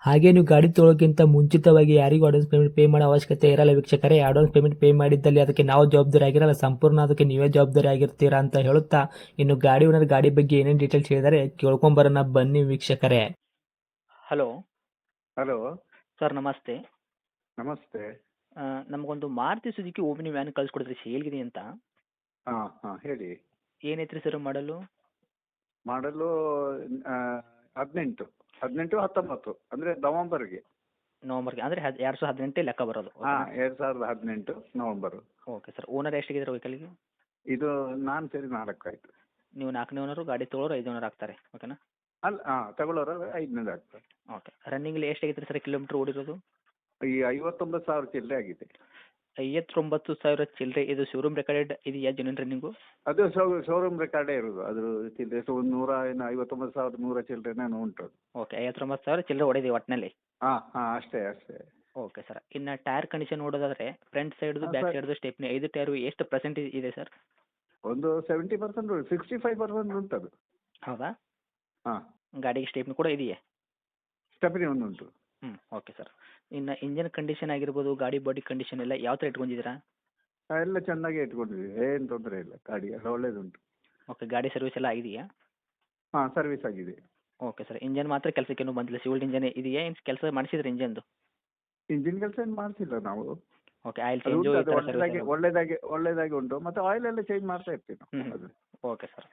ಹಾಗೆ ನೀವು ಗಾಡಿ ತೊಳೋಕ್ಕಿಂತ ಮುಂಚಿತವಾಗಿ ಯಾರಿಗೂ ಅಡ್ವಾನ್ಸ್ ಪೇಮೆಂಟ್ ಪೇ ಮಾಡೋ ಅವಶ್ಯಕತೆ ಇರಲ್ಲ ವೀಕ್ಷಕರೇ. ಅಡ್ವಾನ್ಸ್ ಪೇಮೆಂಟ್ ಪೇ ಮಾಡಿದ್ದಲ್ಲಿ ಅದಕ್ಕೆ ನಾವು ಜವಾಬ್ದಾರಿ ಆಗಿರಲ್ಲ. ಸಂಪೂರ್ಣ ಅದಕ್ಕೆ ನೀವೇ ಜವಾಬ್ದಾರಿ ಆಗಿರ್ತೀರಾ ಅಂತ ಹೇಳುತ್ತಾ ಇನ್ನು ಗಾಡಿ ಓನರ್ ಗಾಡಿ ಬಗ್ಗೆ ಏನೇನು ಡೀಟೇಲ್ಸ್ ಹೇಳಿದರೆ ಕೇಳ್ಕೊಂಬರೋಣ ಬನ್ನಿ ವೀಕ್ಷಕರೇ. ಹಲೋ ಹಲೋ ಸರ್ ನಮಸ್ತೆ. ನಮಸ್ತೆ. ಆ, ನಮಗೊಂದು ಮಾರುತಿ ಸುಜುಕಿ ಓಮಿನಿ ವ್ಯಾನ್ ಕಳಿಸ್ಕೊಡಿದ್ರಿ ಸೇಲ್ಗಿದೆ ಅಂತ. ಹಾಂ ಹಾಂ ಹೇಳಿ. ಏನೈತ್ರಿ ಸರ್ ಮಾಡಲು? ಮಾಡಲು ಹದಿನೆಂಟು. ಹದಿನೆಂಟು ಹತ್ತೊಂಬತ್ತು ಅಂದರೆ ನವಂಬರ್ಗೆ. ನವಂಬರ್ಗೆ ಅಂದರೆ ಹದ್ ಎರಡು ಸಾವಿರದ ಹದಿನೆಂಟು ಲೆಕ್ಕ ಬರೋದು. ಹಾಂ ಎರಡು ಸಾವಿರದ ಹದಿನೆಂಟು ನವಂಬರು. ಓಕೆ ಸರ್ ಓನರ್ ಎಷ್ಟಿಗಿದ್ರೆ ವೆಹಿಕಲ್ಗೆ? ಇದು ನಾನು ಸೇರಿ ನಾಲ್ಕು ಆಯಿತು ನೀವು ನಾಲ್ಕನೇ ಓನರು ಗಾಡಿ ತೊಗೊಳೋರು ಐದು ಓನರ್ ಆಗ್ತಾರೆ ಓಕೆನಾ? ಅಲ್ಲ ಹಾಂ ತಗೊಳ್ಳೋರು ಐದನೇದು ಆಗ್ತದೆ. ಓಕೆ ರನ್ನಿಂಗಲ್ಲಿ ಎಷ್ಟಾಗಿತ್ತು ಸರ್ ಕಿಲೋಮೀಟ್ರ್ ಓಡಿರೋದು? ಈ ಐವತ್ತೊಂಬತ್ತು ಸಾವಿರ ಚಿಲ್ಲರೆ ಆಗಿದೆ. ಐವತ್ತೊಂಬತ್ತು ಸಾವಿರ ಚಿಲ್ಲರೆ. ಇದು ಶೋರೂಮ್ ರೆಕಾರ್ಡ್ ಇದೆಯಾ ಜೆನ್ಯೂನ್ ರನ್ನಿಂಗು ಅದು ಶೋ ಶೋರೂಮ್ ರೆಕಾರ್ಡೇ ಇರೋದು. ಅದು ಚಿಲ್ಲರೆ ಸೊ ಒಂದು ನೂರ ಏನು ಐವತ್ತೊಂಬತ್ತು ಸಾವಿರದ ನೂರ ಚಿಲ್ಲರೆನೇ ಉಂಟು ಅದು ಓಕೆ ಐವತ್ತೊಂಬತ್ತು ಸಾವಿರ ಚಿಲ್ಲರೆ ಹೊಡೆದಿದೆ ಒಟ್ಟಿನಲ್ಲಿ ಹಾಂ ಹಾಂ ಅಷ್ಟೇ ಅಷ್ಟೇ. ಓಕೆ ಸರ್ ಇನ್ನು ಟೈರ್ ಕಂಡೀಷನ್ ನೋಡೋದಾದ್ರೆ ಫ್ರಂಟ್ ಸೈಡ್ದು ಹಾಂ, ಬ್ಯಾಕ್ ಸರ್. ಸೈಡ್ದು ಸ್ಟೆಪ್ನಿ ಐದು ಟೈರು ಎಷ್ಟು ಪರ್ಸೆಂಟೇಜ್ ಇದೆ ಸರ್ ಒಂದು seventy percent sixty five percent ಉಂಟು ಅದು ಹೌದಾ? ಹಾಂ. ಗಾಡಿಗೆ ಸ್ಟೆಪ್ನಿ ಕೂಡ ಇದೆಯಾ? ಸ್ಟೆಪ್ನಿ ಒಂದು ಉಂಟು. ಹ್ಞೂ ಓಕೆ ಸರ್ ಇನ್ನು ಇಂಜಿನ್ ಕಂಡೀಷನ್ ಆಗಿರ್ಬೋದು ಗಾಡಿ ಬಾಡಿ ಕಂಡೀಷನ್ ಎಲ್ಲ ಯಾವ ಥರ ಇಟ್ಕೊಂಡಿದ್ದೀರಾ? ಎಲ್ಲ ಚೆನ್ನಾಗಿ ಇಟ್ಕೊಂಡಿದ್ದೀವಿ ಏನು ತೊಂದರೆ ಇಲ್ಲ ಗಾಡಿ ಎಲ್ಲ ಒಳ್ಳೇದುಂಟು. ಓಕೆ ಗಾಡಿ ಸರ್ವಿಸ್ ಎಲ್ಲ ಆಗಿದೆಯಾ? ಹಾಂ ಸರ್ವಿಸ್ ಆಗಿದೆ. ಓಕೆ ಸರ್ ಇಂಜನ್ ಮಾತ್ರ ಕೆಲಸಕ್ಕೇನು ಬಂದಿಲ್ಲ ಸಿವಿಲ್ ಇಂಜನ್ ಇದೆಯಾ ಏನು ಕೆಲಸ ಮಾಡಿಸಿದ್ರೆ ಇಂಜನ್ದು ಇಂಜಿನ್ ಕೆಲಸ ಏನು ಮಾಡ್ತಿಲ್ಲ ನಾವು. ಓಕೆ ಆಯಿಲ್ ಅದು ಚೇಂಜು ಉಂಟು, ಅದು ಒಳ್ಳೇದಾಗಿ ಒಳ್ಳೇದಾಗಿ ಒಳ್ಳೇದಾಗಿ ಉಂಟು ಮತ್ತೆ ಆಯಿಲ್ ಎಲ್ಲ ಚೇಂಜ್ ಮಾಡ್ತಾ ಇರ್ತೀವಿ ನಾವು ಅದು. ಓಕೆ ಸರ್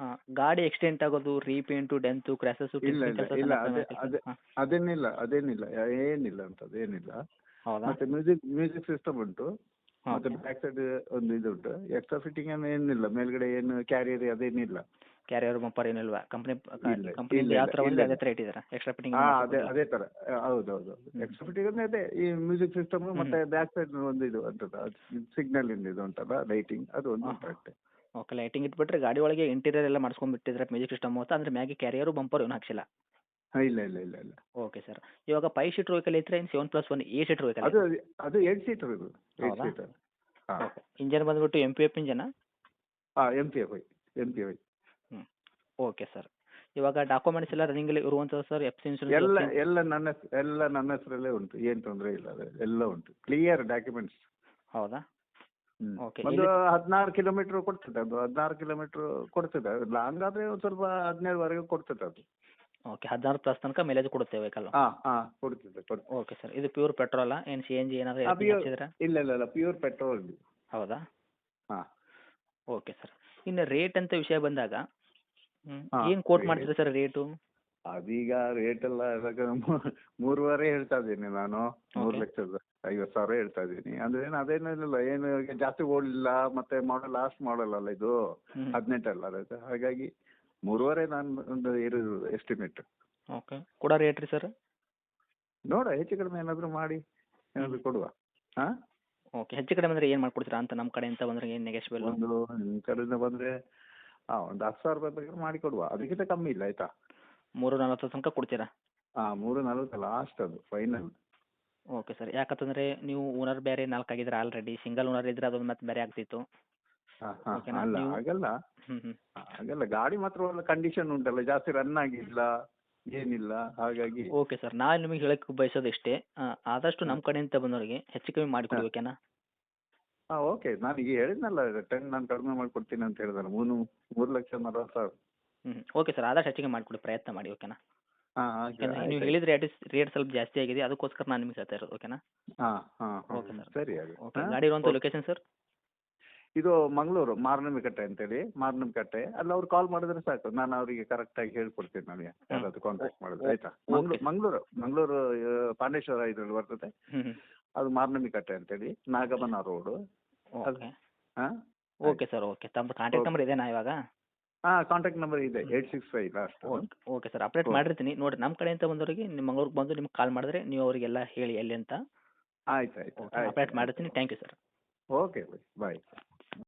ಹಾಂ ಗಾಡಿ ಎಕ್ಸ್ಟೆಂಟ್ ಆಗೋದು ರೀಪೇಂಟು ಡೆಂತು ಕ್ರಾಸಸ್ ಇಲ್ಲ ಇಲ್ಲ ಇಲ್ಲ ಅದೇ ಅದೇ ಅದೇನಿಲ್ಲ ಅದೇನಿಲ್ಲ ಏನಿಲ್ಲ ಅಂತ ಏನಿಲ್ಲ. ಹೌದಾ? ಮತ್ತೆ ಮ್ಯೂಸಿಕ್ ಮ್ಯೂಸಿಕ್ ಸಿಸ್ಟಮ್ ಉಂಟು. ಮತ್ತೆ ಬ್ಯಾಕ್ ಸೈಡ್ ಒಂದು ಇದು ಉಂಟು. ಎಕ್ಸ್ಟ್ರಾ ಫಿಟ್ಟಿಂಗ್ ಏನು ಏನಿಲ್ಲ. ಮೇಲ್ಗಡೆ ಏನು ಕ್ಯಾರಿಯರ್ ಅದೇನಿಲ್ಲ. ಕ್ಯಾರಿಯರ್ ಬಂಪರ್ ಏನಿಲ್ವಾ? ಕಂಪನಿ ಇಲ್ಲ, ಕಂಪ್ನಿಯಿಂದ ಇಲ್ಲ, ಯಾವ ಥರ ಇಲ್ಲ, ಒಂದು ಇಲ್ಲ. ಅದೇ ಥರ ಇಟ್ಟಿದ್ದಾರೆ ಎಕ್ಸ್ಟ್ರಾ ಫಿಟ್ಟಿಂಗ್ ಹಾ ಅದೇ ಅದೇ ತರ. ಹೌದು. ಎಕ್ಸ್ಟ್ರಾ ಫಿಟ್ಟಿಂಗ್ ಅಂದ್ರೆ ಅದೇ ಈ ಮ್ಯೂಸಿಕ್ ಸಿಸ್ಟಮ್ ಮತ್ತೆ ಬ್ಯಾಕ್ ಸೈಡ್ ಒಂದು ಇದು ಅಂತದ ಸಿಗ್ನಲ್ ಇಂದ ಇದು ಉಂಟಲ್ಲ ಲೈಟಿಂಗ್ ಅದು ಒಂದು ಉಂಟು ಅಷ್ಟೇ ಓಕೆ ಲೈಟಿಂಗ್ ಇಟ್ಬಿಟ್ರೆ ಗಾಡಿ ಒಳಗೆ ಇಂಟೀರಿಯರ್ ಎಲ್ಲ ಮಾಡಿಸ್ಕೊಂಡ್ಬಿಟ್ಟಿದ್ರೆ ಮ್ಯೂಸಿಕ್ ಸಿಸ್ಟಮ್ ಅಂತ ಅಂದ್ರೆ ಮ್ಯಾಗೆ ಕ್ಯಾರಿಯರು ಬಂಪರ್ ಏನು ಹಾಕ್ಸಿಲ್ಲ. ಹಾ, ಇಲ್ಲ ಇಲ್ಲ ಇಲ್ಲ ಇಲ್ಲ. ಓಕೆ ಸರ್ ಇವಾಗ ಫೈವ್ ಸೀಟರ್ ವೆಹಿಕಲ್ ಇದ್ರೆ ಏನು ಸೆವೆನ್ ಪ್ಲಸ್ ಒನ್ ಏ ಸೀಟರ್ ವೆಹಿಕಲ್ ಅದು ಅದು ಏಟ್ ಸೀಟರ್ ಇದು ಏಟ್ ಹೌದಾ? ಸೀಟರ್ ಹಾಂ. ಓಕೆ ಇಂಜನ್ ಬಂದ್ಬಿಟ್ಟು ಎಂ ಪಿ ಎಫ್ ಇಂಜನ ಹಾಂ M P F I M P I. Okay sir ಇವಾಗ ಡಾಕ್ಯುಮೆಂಟ್ಸ್ ಎಲ್ಲ ರನ್ನಿಂಗಲ್ಲಿ ಇರುವಂಥದ್ದು ಸರ್ ಎಫ್ ಸಿ ಎಲ್ಲ ಇನ್ಶೂರೆನ್ಸ್ ಎಲ್ಲ ನನ್ನ ಹೆಸ್- ಎಲ್ಲ ನನ್ನ ಹೆಸರಲ್ಲೇ ಉಂಟು ಏನು ತೊಂದರೆ ಇಲ್ಲ ಅದು ಎಲ್ಲ ಉಂಟು ಕ್ಲಿಯರ್ ಡಾಕ್ಯುಮೆಂಟ್ಸ್ ಹೌದಾ? ಒಂದು ಹದಿನಾರು ಕಿಲೋಮೀಟರ್ ಕೊಡ್ತದೆ ಅದು. ಹದಿನಾರು ಕಿಲೋಮೀಟರ್ ಕೊಡ್ತದೆ. ಲಾಂಗ್ ಆದ್ರೆ ಒಂದು ಸ್ವಲ್ಪ ಹದಿನೇಳುವರೆಗೆ ಕೊಡ್ತದೆ ಅದು. ಓಕೆ ಹದಿನಾರು ಪ್ಲಸ್ ತನಕ ಮೈಲೇಜ್ ಕೊಡುತ್ತೆ ವೆಹಿಕಲ್ ಹಾಂ ಹಾಂ ಕೊಡ್ತದೆ ಕೊಡ್ತದೆ. ಓಕೆ ಸರ್ ಇದು ಪ್ಯೂರ್ ಪೆಟ್ರೋಲಾ ಏನ್ ಸಿ ಎನ್ ಜಿ ಏನಾದರೂ ಇಲ್ಲ ಇಲ್ಲ ಇಲ್ಲ. ಪ್ಯೂರ್ ಪೆಟ್ರೋಲ್ ಹೌದಾ? ಹಾಂ. ಓಕೆ ಸರ್ ಇನ್ನು ರೇಟ್ ಅಂತ ವಿಷಯ ಬಂದಾಗ ಏನ್ ಕೋಟ್ ಮಾಡ್ತೀರಾ ಸರ್ ರೇಟು ಅದೀಗ ರೇಟ್ ಎಲ್ಲ ಮೂರುವರೆ ಹೇಳ್ತಾ ಇದ್ದೀನಿ ನಾನು. ಮೂರು. ಲಕ್ಷದ. ಐವತ್ತು ಸಾವಿರ ಹೇಳ್ತಾ ಇದ್ದೀನಿ. ಅಂದ್ರೆ ಏನು ಅದೇನಿಲ್ಲ ಏನು ಜಾಸ್ತಿ ಓಡಲಿಲ್ಲ ಮತ್ತೆ ಮಾಡಲ್ ಲಾಸ್ಟ್ ಮಾಡಲ್ ಅಲ್ಲ ಇದು? ಹದಿನೆಂಟಲ್ಲ ಅದು. ಹಾಗಾಗಿ ಮೂರುವರೆ ನಾನು ಒಂದು ಇರೋದು ಎಸ್ಟಿಮೇಟ್ ಓಕೆ ಕೂಡ ರೇಟ್ ರೀ ಸರ್ ನೋಡ ಹೆಚ್ಚು ಕಡಿಮೆ ಏನಾದರೂ ಮಾಡಿ ಏನಾದರೂ ಕೊಡುವ. ಹಾಂ? ಓಕೆ ಹೆಚ್ಚು ಕಡಿಮೆ ಅಂದರೆ ಏನು ಮಾಡ್ಕೊಡ್ತೀರಾ? ಅಂತ ನಮ್ಮ ಕಡೆಯಿಂದ ಬಂದರೆ ಏನು ನೆಗೆಶ್ಬಲ್ ಒಂದು ನಿಮ್ಮ ಕಡೆಯಿಂದ ಬಂದರೆ ಹಾಂ ಒಂದು ಹತ್ತು ಸಾವಿರ ರೂಪಾಯಿ ಬೇಕಾದ್ರೆ ಮಾಡಿ ಕೊಡುವ. ಅದಕ್ಕಿಂತ ಕಮ್ಮಿ ಇಲ್ಲ ಆಯಿತಾ? ಮೂರು ನಲವತ್ತು ತನಕ ಕೊಡ್ತೀರಾ? ಹಾಂ ಮೂರು ನಲ್ವತ್ತು ಲಾಸ್ಟ್ ಅದು ಫೈನಲ್ ಓಕೆ ಸರ್ ಯಾಕಂತಂದ್ರೆ ನೀವು ಓನರ್ ಬೇರೆ ನಾಲ್ಕು ಆಗಿದ್ರೆ ಆಲ್ರೆಡಿ ಸಿಂಗಲ್ ಓನರ್ ಇದ್ರೆ ಅದೊಂದು ಮತ್ತೆ ಬೇರೆ ಆಗ್ತಿತ್ತು. ಹಾಂ ಹಾಂ ಓಕೆನಾ? ಅಲ್ಲ ನೀವು- ಹಾಗಲ್ಲ. ಹ್ಞೂ ಹ್ಞೂ ಹಾಗಲ್ಲ. ಗಾಡಿ ಮಾತ್ರ ಒಳ್ಳೆ ಕಂಡೀಷನ್ ಉಂಟಲ್ಲ ಜಾಸ್ತಿ ರನ್ ಆಗಿಲ್ಲ ಏನಿಲ್ಲ ಹಾಗಾಗಿ. ಓಕೆ ಸರ್ ನಾನು ನಿಮಗೆ ಹೇಳಕ್ಕೆ ಬಯಸೋದು ಇಷ್ಟೇ. ಆ, ಆದಷ್ಟು ನಮ್ಮ ಕಡೆಯಿಂದ ಬಂದವರಿಗೆ ಹೆಚ್ಚು ಕಮ್ಮಿ ಓಕೆನಾ ಹಾಂ. ಓಕೆ ನಾನು ಈಗ ಹೇಳಿದ್ನಲ್ಲ ಟೆನ್ ನಾನು ಕಡಿಮೆ ಮಾಡಿಕೊಡ್ತೀನಿ ಅಂತ ಹೇಳಿದಾರೆ ಮೂರು ಮೂರು ಲಕ್ಷ ನಲ್ವತ್ತು ಸಾವಿರ. ಹ್ಞೂ ಓಕೆ ಸರ್ ಆದಷ್ಟು ಹೆಚ್ಚಿಗೆ ಮಾಡಿಕೊಡಿ ಪ್ರಯತ್ನ ಮಾಡಿ ಓಕೆನಾ ಹಾಂ ನೀವು ಹೇಳಿದ್ರೆ ರೇಟ್ ರೇಟ್ ಸ್ವಲ್ಪ ಜಾಸ್ತಿ ಆಗಿದೆ ಅದಕ್ಕೋಸ್ಕರ ನಾನು ನಿಮಗೆ ಹೇಳ್ತಾ ಇರೋದು ಓಕೆನಾ? ಹಾಂ ಹಾಂ ಓಕೆ. ಸರಿ. ಹಾಗೆ ಓಕೆ ಹಾ? ಗಾಡಿ ಇರುವಂತ. Location sir? ಇದು ಮಂಗಳೂರು ಮಾರ್ನಮಿ ಕಟ್ಟೆ ಅಂತೇಳಿ ಮಾರ್ನಮಿಕಟ್ಟೆ ಅಲ್ಲಿ ಅವ್ರು ಕಾಲ್ ಮಾಡಿದ್ರೆ ಸಾಕು ನಾನು ಅವರಿಗೆ ಕರೆಕ್ಟಾಗಿ ಹೇಳ್ಕೊಡ್ತೀನಿ ನನಗೆ ಯಾರಾದ್ರು ಕಾಂಟ್ಯಾಕ್ಟ್ ಮಾಡಿದ್ರೆ ಆಯ್ತಾ? ಮಂಗ್ಳೂರು ಮಂಗಳೂರು ಮಂಗಳೂರು ಪಾಂಡೇಶ್ವರ ಇದರಲ್ಲಿ ಬರ್ತದೆ. ಅದು ಮಾರ್ನಮಿ ಕಟ್ಟೆ ಅಂತೇಳಿ ನಾಗಮನ ರೋಡು. ಓಕೆ. ಹಾಂ? Okay sir okay. ತಮ್ಮ ಕಾಂಟ್ಯಾಕ್ಟ್ ನಂಬರ್ ಇದೇನಾ ಇವಾಗ? ಹಾಂ ಕಾಂಟ್ಯಾಕ್ಟ್ ನಂಬರ್ ಇದೆ eight six five last okay sir update. ಮಾಡಿರ್ತೀನಿ. ನೋಡಿ ನಮ್ಮ ಕಡೆಯಿಂದ ಬಂದವರಿಗೆ ನಿಮ್ಮ ಮಂಗ್ಳೂರಿಗೆ ಬಂದು ನಿಮ್ಗೆ ಕಾಲ್ ಮಾಡಿದ್ರೆ ನೀವು ಅವರಿಗೆಲ್ಲ ಹೇಳಿ ಎಲ್ಲಿ ಅಂತ. ಆಯ್ತು ಆಯ್ತು ಅಪ್ಡೇಟ್ ಮಾಡಿರ್ತೀನಿ thank you sir okay bye